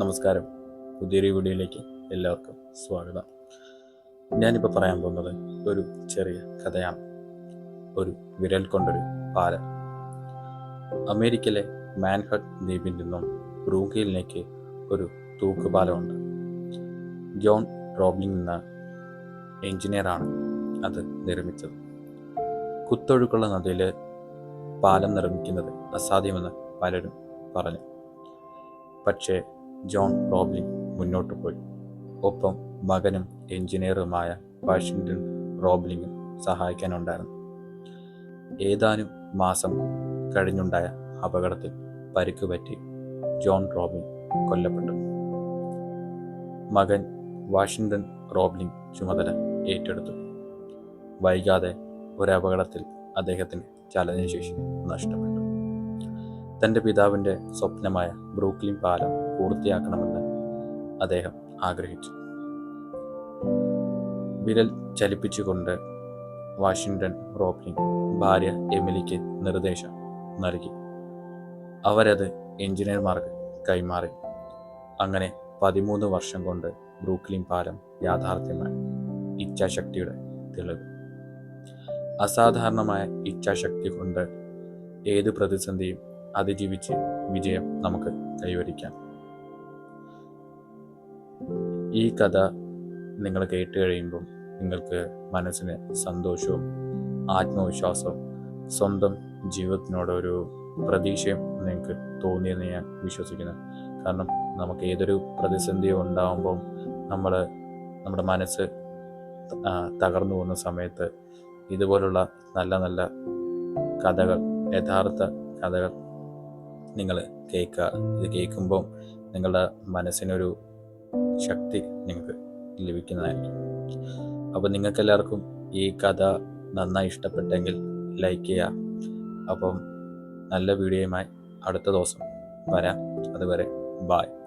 നമസ്കാരം. പുതിയൊരു വീഡിയോയിലേക്ക് എല്ലാവർക്കും സ്വാഗതം. ഞാനിപ്പോൾ പറയാൻ പോകുന്നത് ഒരു ചെറിയ കഥയാണ്. ഒരു വിരൽ കൊണ്ടൊരു പാലം അമേരിക്കയിലെ മാൻഹട്ട് ദ്വീപിൽ നിന്നും ബ്രൂഗയിലേക്ക് ഒരു തൂക്കുപാലമുണ്ട്. ജോൺ റോബ്ലിംഗ് എന്ന എഞ്ചിനീയറാണ് അത് നിർമ്മിച്ചത്. കുത്തൊഴുക്കുള്ള നദിയിൽ പാലം നിർമ്മിക്കുന്നത് അസാധ്യമെന്ന് പലരും പറഞ്ഞു. പക്ഷേ ജോൺ റോബ്ലിൻ മുന്നോട്ട് പോയി. ഒപ്പം മകനും എഞ്ചിനീയറുമായ വാഷിങ്ടൺ റോബ്ലിങ്ങും സഹായിക്കാനുണ്ടായിരുന്നു. ഏതാനും മാസം കഴിഞ്ഞുണ്ടായ അപകടത്തിൽ പരിക്കുപറ്റി ജോൺ റോബിൻ കൊല്ലപ്പെട്ടു. മകൻ വാഷിങ്ടൺ റോബ്ലിംഗ് ചുമതല ഏറ്റെടുത്തു. വൈകാതെ ഒരു അപകടത്തിൽ അദ്ദേഹത്തിന് ചലനശേഷി നഷ്ടപ്പെട്ടു. തന്റെ പിതാവിന്റെ സ്വപ്നമായ ബ്രൂക്ലിൻ പാലം പൂർത്തിയാക്കണമെന്ന് അദ്ദേഹം ആഗ്രഹിച്ചു. വിരൽ ചലിപ്പിച്ചുകൊണ്ട് വാഷിങ്ടൺ റോപ്ലിംഗ് ഭാര്യ എമിലിക്ക് നിർദ്ദേശം നൽകി. അവരത് എഞ്ചിനീയർമാർക്ക് കൈമാറി. അങ്ങനെ പതിമൂന്ന് വർഷം കൊണ്ട് ബ്രൂക്ലിൻ പാലം യാഥാർത്ഥ്യമായി ഇച്ഛാശക്തിയുടെ തെളിവ്. അസാധാരണമായ ഇച്ഛാശക്തി കൊണ്ട് ഏത് പ്രതിസന്ധിയും അതിജീവിച്ച് വിജയം നമുക്ക് കൈവരിക്കാം. ഈ കഥ നിങ്ങൾ കേട്ട് കഴിയുമ്പം നിങ്ങൾക്ക് മനസ്സിന് സന്തോഷവും ആത്മവിശ്വാസവും സ്വന്തം ജീവിതത്തിനോട് ഒരു പ്രതീക്ഷയും നിങ്ങൾക്ക് തോന്നിയെന്ന് ഞാൻ വിശ്വസിക്കുന്നു. കാരണം നമുക്ക് ഏതൊരു പ്രതിസന്ധി ഉണ്ടാകുമ്പോൾ നമ്മൾ നമ്മുടെ മനസ്സ് തകർന്നു പോകുന്ന സമയത്ത് ഇതുപോലുള്ള നല്ല നല്ല കഥകൾ യഥാർത്ഥ കഥകൾ നിങ്ങൾ കേൾക്കുക ഇത് കേൾക്കുമ്പം നിങ്ങളുടെ മനസ്സിനൊരു ശക്തി നിങ്ങൾക്ക് ലഭിക്കുന്നതായിരിക്കും. അപ്പോൾ നിങ്ങൾക്കെല്ലാവർക്കും ഈ കഥ നന്നായി ഇഷ്ടപ്പെട്ടെങ്കിൽ ലൈക്ക് ചെയ്യുക. അപ്പം നല്ല വീഡിയോയുമായി അടുത്ത ദിവസം വരാം. അതുവരെ ബായ്.